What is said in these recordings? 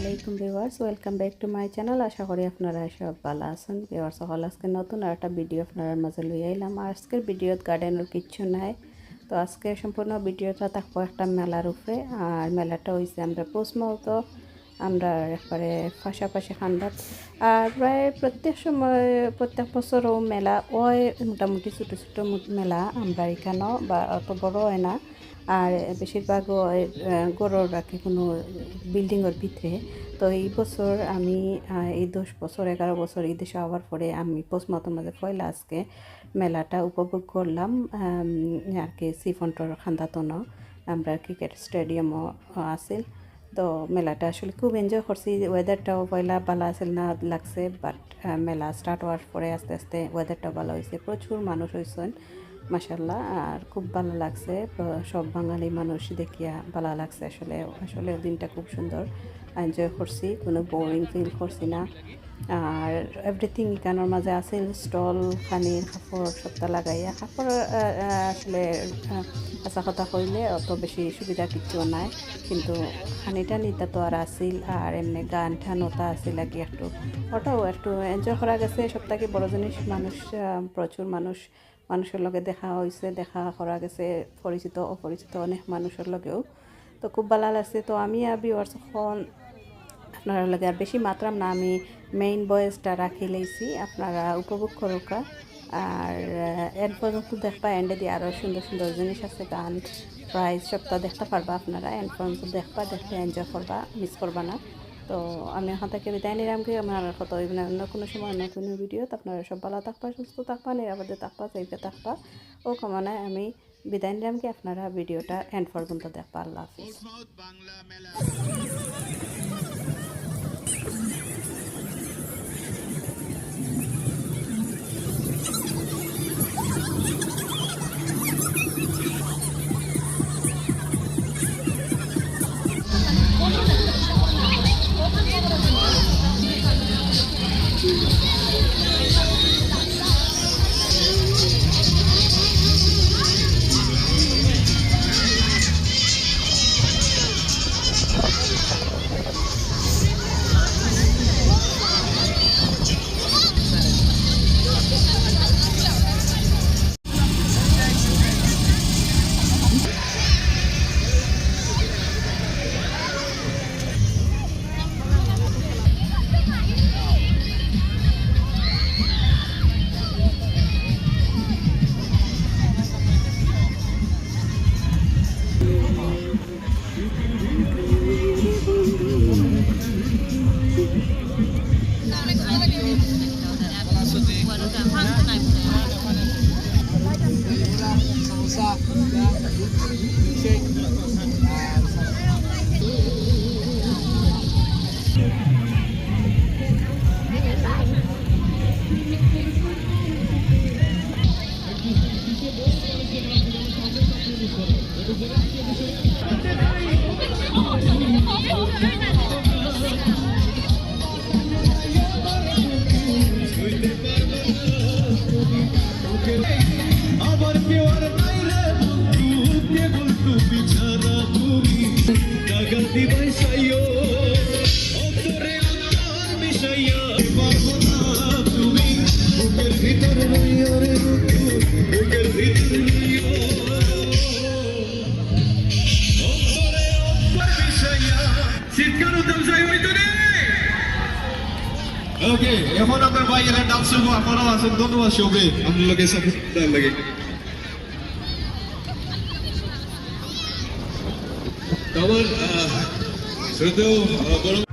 আলাইকুম viewers, welcome back to my channel. আশা করি আপনারা সব ভালো আছেন। ভিউয়ার্স সকল আজকে নতুন আর একটা ভিডিও আপনার মাঝে লই আইলাম। আজকের ভিডিওত গার্ডেনের কিচ্ছু নাই। তো আজকে সম্পূর্ণ ভিডিওটা থাকব একটা মেলার উপরে আর মেলাটা হয়েছে আমরা পোস্টমাউত আমরা একবারে পাশাপাশি খান্ডাত আর প্রায় প্রত্যেক সময়, প্রত্যেক বছরও মেলা ওই মোটামুটি ছোটো ছোটো মেলা আমরা এখানেও বা অত বড় হয় না। আর বেশিরভাগ গরুর রাখে কোনো বিল্ডিংয়ের ভিতরে। তো এই বছর আমি এই দশ বছর, এগারো বছর এই দেশে হওয়ার পরে আমি পোস্টমর্টম মাঝে পয়লা আজকে মেলাটা উপভোগ করলাম আর কি সিফন্টর খান্দাতন, আমরা ক্রিকেট স্টেডিয়ামও আছিল। তো মেলাটা আসলে খুব এনজয় করছি ওয়েদারটাও পয়লা ভালো আছিল না লাগছে বাট মেলা স্টার্ট হওয়ার পরে আস্তে আস্তে ওয়েদারটাও ভালো হয়েছে, প্রচুর মানুষ হয়েছেন। মাসাল্লাহ আর খুব ভালো লাগছে। সব বাঙালি মানুষ দেখিয়া ভালো লাগছে আসলে। আসলে দিনটা খুব সুন্দর। এনজয় করছি, কোনো বোরিং ফিল করছি না। আর এভরিথিং ইকানোর মাঝে আছিল স্টল খানির কাপড়, সবটা লাগাইয়া। কাপড় আসলে আশা কথা কইলে অত বেশি সুবিধা কিছু নাই। কিন্তু খানিটা নিতা তো আর আছিল, আর এমনি গান ঠান ওটা আছিল আর কি একটু। ওটাও একটু এনজয় করা গেছে। সবথেকে বড় জিনিস, মানুষ প্রচুর মানুষ মানুষের লগে দেখা হয়েছে দেখা করা গেছে, পরিচিত, অপরিচিত অনেক মানুষের লগেও। তো খুব ভালো লাগছে তো আমি আর ভিউয়ার্স এখন আপনারা লাগে আর বেশি মাত্রাম না, আমি মেইন বয়েসটা রাখি লইছি, আপনারা উপভোগ করুকা। আর এর পর্যন্ত দেখবা এন্ডে দিয়ে আরও সুন্দর সুন্দর জিনিস আছে, গান প্রাইজ সবটা দেখতে পারবা আপনারা। এন্ড পর্যন্ত দেখবা দেখতে এনজয় করবা মিস করবা না। তো আমি এখন বিদায় নিলাম কি আমার কত অন্য কোনো সময় অন্য কোনো ভিডিও আপনারা সব ভালো থাকবা, সুস্থ থাকবা, নিরাপদে থাকবা সেফে থাকবা। ও কামনায় আমি বিদায় নিলাম কি আপনারা ভিডিওটা এন্ড পর্যন্ত দেখবা। আল্লাহ হাফিজ। টাকা দিবাই সাইও অন্তরে আমার মিশাইয়া পারব না তুমি। বুকের ভিতর রইও রে বুকের ভিতর রইও অন্তরে অন্তর মিশাইয়া শীতকাল দাম যাই হইতো রে। ওকে এখন আপনার ভাইয়েরা ডান্স শুরু আপনারাও আছেন ধন্যবাদ সবে আপনার লোকের সাথে লাগে আমার শ্রদ্ধেয় বড়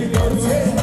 You know.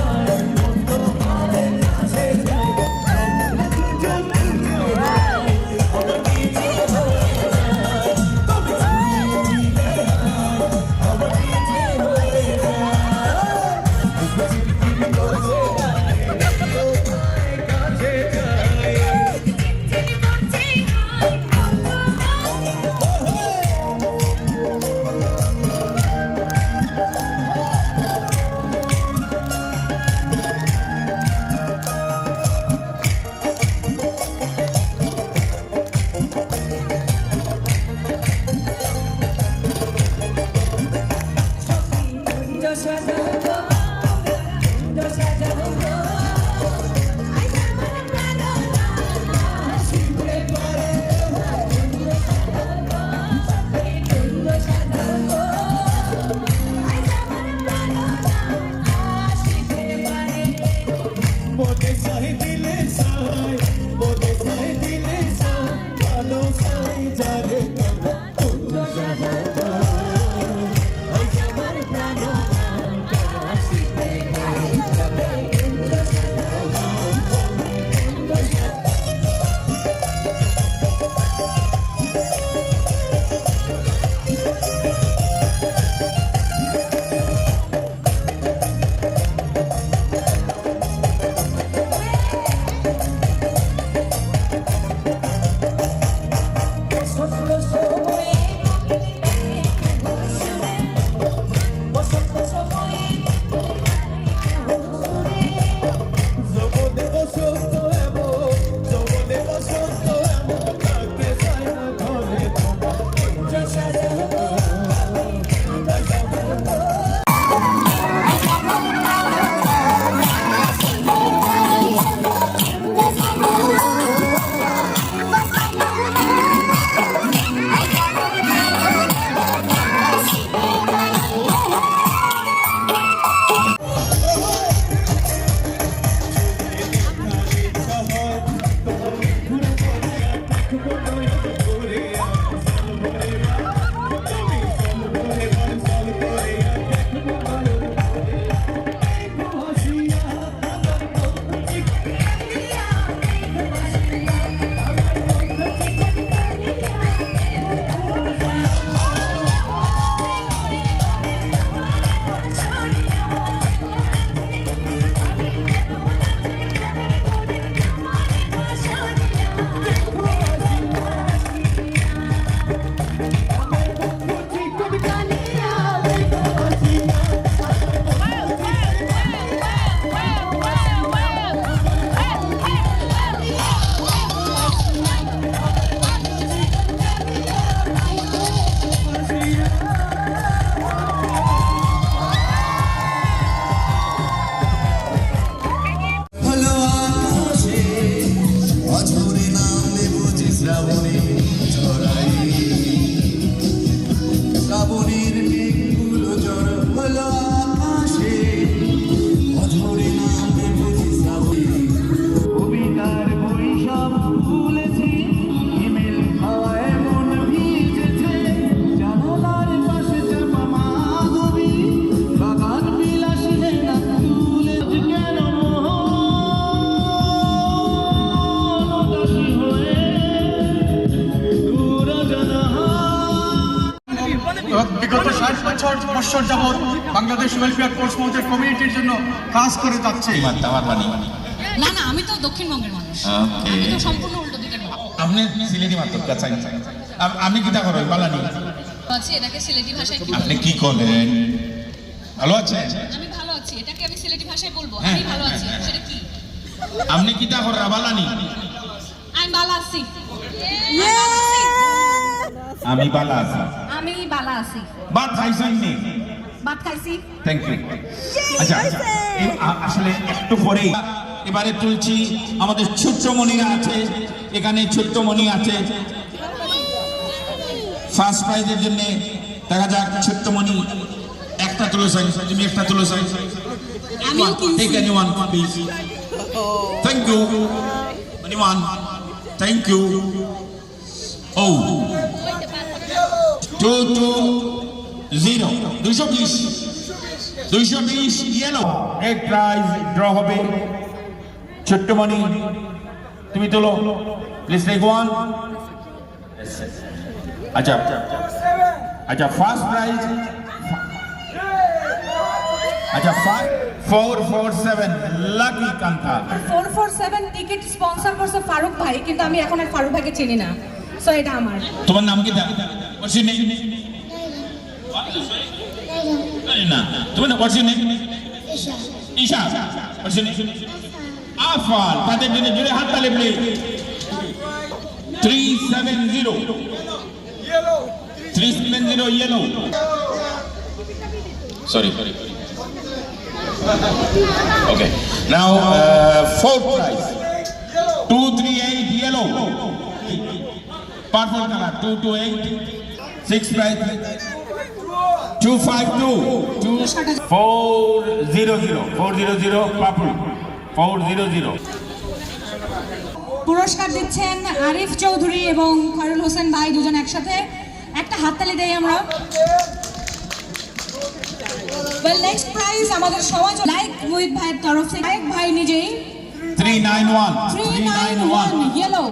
what they say. Bangladesh welfare course মধ্যে কমিউনিটির জন্য কাজ করে যাচ্ছে। না না আমি তো দক্ষিণবঙ্গের মানুষ। আমি তো সম্পূর্ণ উল্টো দিকের আপনি সিলেটি মাত্র চাই আপনি কিতা করেন বালানি। আছি এটাকে সিলেটি ভাষায় কি আপনি কি করেন ভালো আমি আছি। এটাকে আমি সিলেটি ভাষায় বলব। হ্যাঁ, আমি ভালো আছি। হ্যাঁ, সেটা কি? আপনি কিতা করেন বালানি। আমি ভালো আছি আমি বালা আছি। আমি ভালো আছি। বাদ খাইছেন নি। ভাত খাইছি থ্যাংক ইউ আচ্ছা আসলে একটু পরেই এবারে তুলছি আমাদের ছোট্টমণিরা আছে এখানে ছোট্ট মণি আছে ফার্স্ট প্রাইজের জন্য দেখা যাক ছোট্ট মণি একটা তুলে চাই তুমি একটা তুলে চাই। Take anyone, please. Thank you. Anyone? Thank you. Oh. Two, two, zero. দুইশো বিশ। দুইশো বিশ ইয়েলো এক প্রাইজ ড্র হবে। ছোট্টমণি তুমি তোলো। প্লিজ টেক ওয়ান আচ্ছা। আচ্ছা ফার্স্ট প্রাইজ আচ্ছা four four seven lucky কান্থা four four seven ticket sponsor করছে ফারুক ভাই কিন্তু আমি এখন আর ফারুক ভাইকে চিনি না। সো এটা আমার। তোমার নাম কি What's Aina. Tuende kwa chini. Isha. Isha. Kwa chini. Afal. Pande jine jule hata leble. 370. Yellow. 370 yellow. Sorry. Sorry. Okay. Now uh, fourth prize. 238 yellow. Purple color 228. Six prize. Two, five, two. Two, four, zero, zero. Four, zero, zero, purple. Four, zero, zero. পুরস্কার দিচ্ছেন আরিফ চৌধুরী এবং খয়রুল হোসেন ভাই দুজন একসাথে একটা হাততালি দেই আমরা ওয়েল নেক্সট প্রাইজ আমাদের সমাজ লাইক উইথ ভাইয়ের তরফ থেকে লাইক ভাই নিজেই Three, nine, one. Three nine one yellow